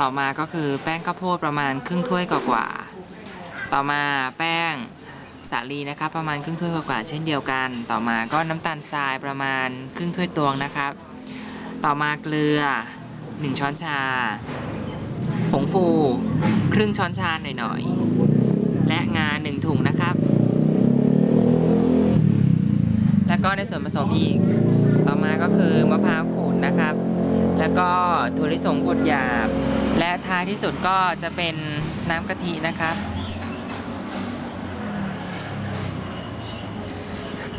ต่อมาก็คือแป้งข้าวโพดประมาณครึ่งถ้วยกว่าๆต่อมาแป้งสาลีนะครับประมาณครึ่งถ้วยกว่าๆเช่นเดียวกัน ต่อมาก็น้ำตาลทรายประมาณครึ่งถ้วยตวงนะครับ ต่อมาเกลือ 1 ช้อนชา ผงฟูครึ่งช้อนชาหน่อยๆ และงา1ถุงนะครับ แล้วก็ในส่วนผสมอีก ต่อมาก็คือมะพร้าวขูดนะครับ แล้วก็ถั่วลิสงบดหยาบ และท้ายที่สุดก็จะเป็นน้ำกะทินะครับ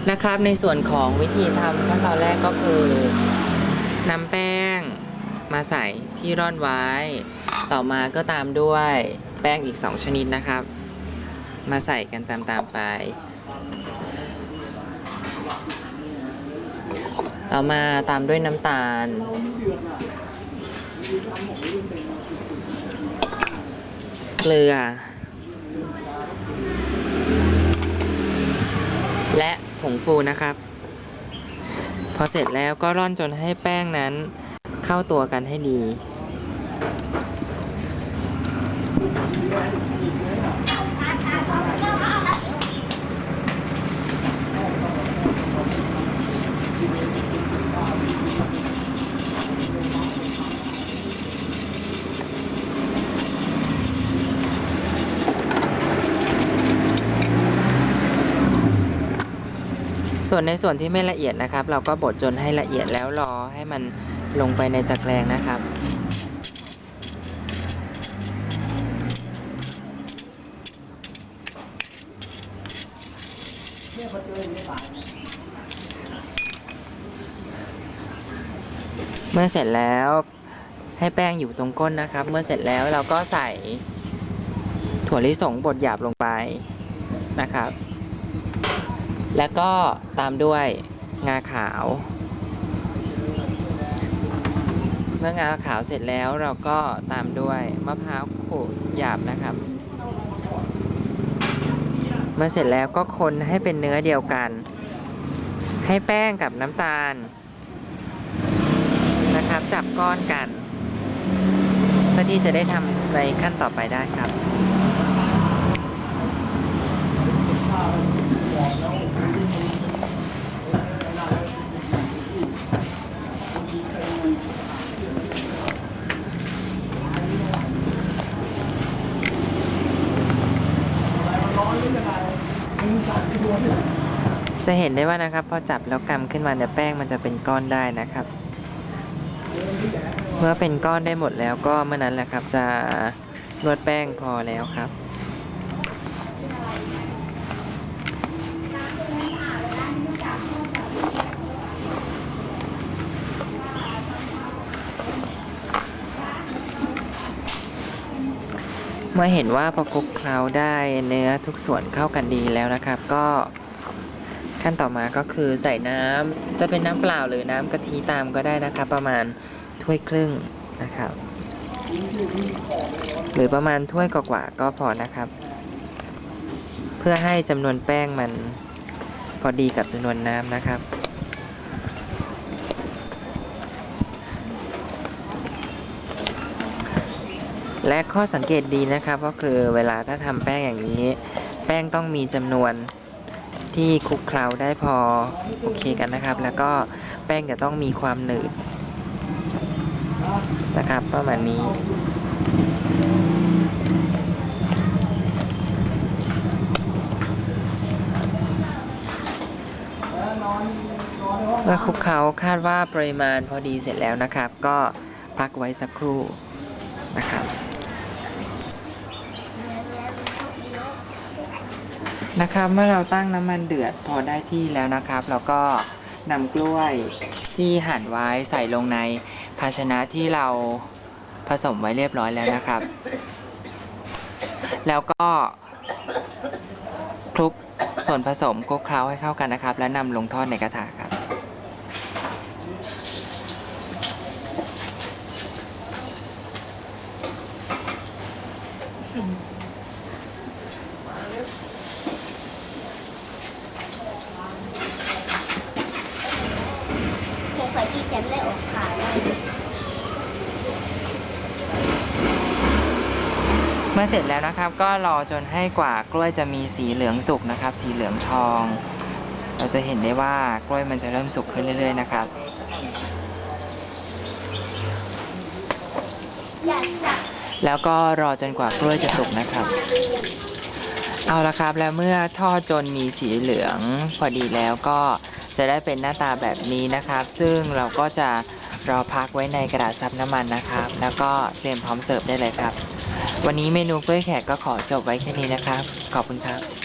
นะครับในส่วนของวิธีทำขั้นตอนแรกก็คือนำแป้งมาใส่ที่ร่อนไว้ ต่อมาก็ตามด้วยแป้งอีก 2 ชนิดนะครับ มาใส่กันตามๆไป ต่อมาตามด้วยน้ำตาล เกลือ และผงฟูนะครับ พอเสร็จแล้วก็ร่อนจนให้แป้งนั้นเข้าตัวกันให้ดี ส่วนในส่วนที่ไม่ละเอียดนะครับ เราก็บดจนให้ละเอียดแล้วรอให้มันลงไปในตะแกรงนะครับเมื่อเสร็จแล้วให้แป้งอยู่ตรงก้นนะครับ เมื่อเสร็จแล้วเราก็ใส่ถั่วลิสงบดหยาบลงไปนะครับ แล้วก็ตามด้วยงาขาว เมื่องาขาวเสร็จแล้วเราก็ตามด้วยมะพร้าวขูดหยาบนะครับเมื่อเสร็จแล้วก็คนให้เป็นเนื้อเดียวกัน ให้แป้งกับน้ำตาล นะครับ จับก้อนกัน เพื่อที่จะได้ทำในขั้นต่อไปได้ครับ จะเห็นได้ว่านะครับ พอจับแล้วกำขึ้นมาเนี่ยแป้งมันจะเป็นก้อนได้นะครับ เมื่อเป็นก้อนได้หมดแล้วก็เมื่อนั้นแหละครับ จะนวดแป้งพอแล้วครับเมื่อเห็นว่าพอคลุกเคล้าได้เนื้อทุกส่วนเข้ากันดีแล้วนะครับ ก็ ขั้นต่อมาก็คือใส่น้ำจะเป็นน้ำเปล่าหรือน้ำกะทิตามก็ได้นะครับประมาณถ้วยครึ่งนะครับ หรือประมาณถ้วยกว่าก็พอนะครับ เพื่อให้จำนวนแป้งมันพอดีกับจำนวนน้ำนะครับและข้อสังเกตดีนะครับก็คือเวลาถ้าทำแป้งอย่างนี้ แป้งต้องมีจำนวน ที่คลุกเคล้าได้พอโอเคกันนะครับ แล้วก็แป้งจะต้องมีความหนืดนะครับประมาณนี้ เมื่อคลุกเคล้าคาดว่าปริมาณพอดีเสร็จแล้วนะครับ ก็พักไว้สักครู่นะครับ นะครับเมื่อเราตั้งน้ำมันเดือดพอได้ที่แล้วนะครับ เราก็นำกล้วยที่หั่นไว้ใส่ลงในภาชนะที่เราผสมไว้เรียบร้อยแล้วนะครับ แล้วก็คลุกส่วนผสมคลุกเคล้าให้เข้ากันนะครับ และนำลงทอดในกระทะครับสงสัยพี่แชมป์ ได้ออกขายแล้วมื่อเสร็จแล้วนะครับ ก็รอจนให้กว่ากล้วยจะมีสีเหลืองสุกนะครับ สีเหลืองทอง เราจะเห็นได้ว่ากล้วยมันจะเริ่มสุกขึ้นเรื่อย ๆ นะครับ แล้วก็รอจนกว่ากล้วยจะสุกนะครับ เอาละครับแล้วเมื่อทอดจนมีสีเหลืองพอดีแล้วก็ จะได้เป็นหน้าตาแบบนี้นะครับ ซึ่งเราก็จะรอพักไว้ในกระดาษซับน้ำมันนะครับ แล้วก็เตรียมพร้อมเสิร์ฟได้เลยครับ วันนี้เมนูกล้วยแขกก็ขอจบไว้แค่นี้นะครับ ขอบคุณครับ